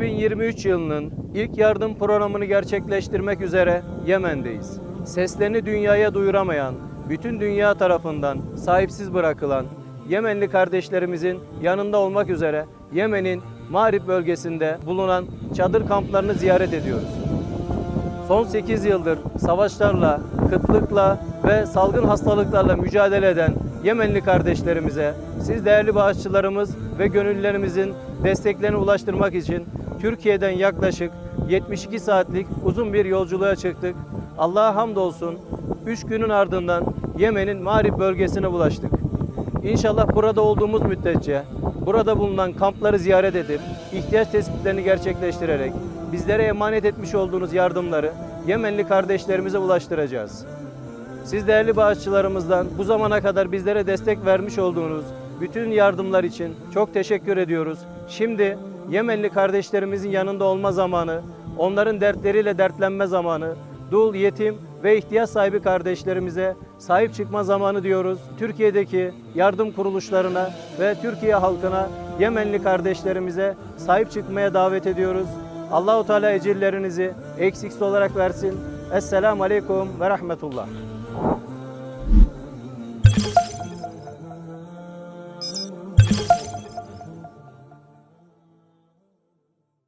2023 yılının ilk yardım programını gerçekleştirmek üzere Yemen'deyiz. Seslerini dünyaya duyuramayan, bütün dünya tarafından sahipsiz bırakılan Yemenli kardeşlerimizin yanında olmak üzere Yemen'in Mağrip bölgesinde bulunan çadır kamplarını ziyaret ediyoruz. Son 8 yıldır savaşlarla, kıtlıkla ve salgın hastalıklarla mücadele eden Yemenli kardeşlerimize siz değerli bağışçılarımız ve gönüllülerimizin desteklerini ulaştırmak için Türkiye'den yaklaşık 72 saatlik uzun bir yolculuğa çıktık. Allah'a hamdolsun 3 günün ardından Yemen'in Mağrib bölgesine ulaştık. İnşallah burada olduğumuz müddetçe burada bulunan kampları ziyaret edip ihtiyaç tespitlerini gerçekleştirerek bizlere emanet etmiş olduğunuz yardımları Yemenli kardeşlerimize ulaştıracağız. Siz değerli bağışçılarımızdan bu zamana kadar bizlere destek vermiş olduğunuz bütün yardımlar için çok teşekkür ediyoruz. Şimdi Yemenli kardeşlerimizin yanında olma zamanı, onların dertleriyle dertlenme zamanı, dul, yetim ve ihtiyaç sahibi kardeşlerimize sahip çıkma zamanı diyoruz. Türkiye'deki yardım kuruluşlarına ve Türkiye halkına Yemenli kardeşlerimize sahip çıkmaya davet ediyoruz. Allahu Teala ecirlerinizi eksiksiz olarak versin. Esselamu Aleyküm ve Rahmetullah.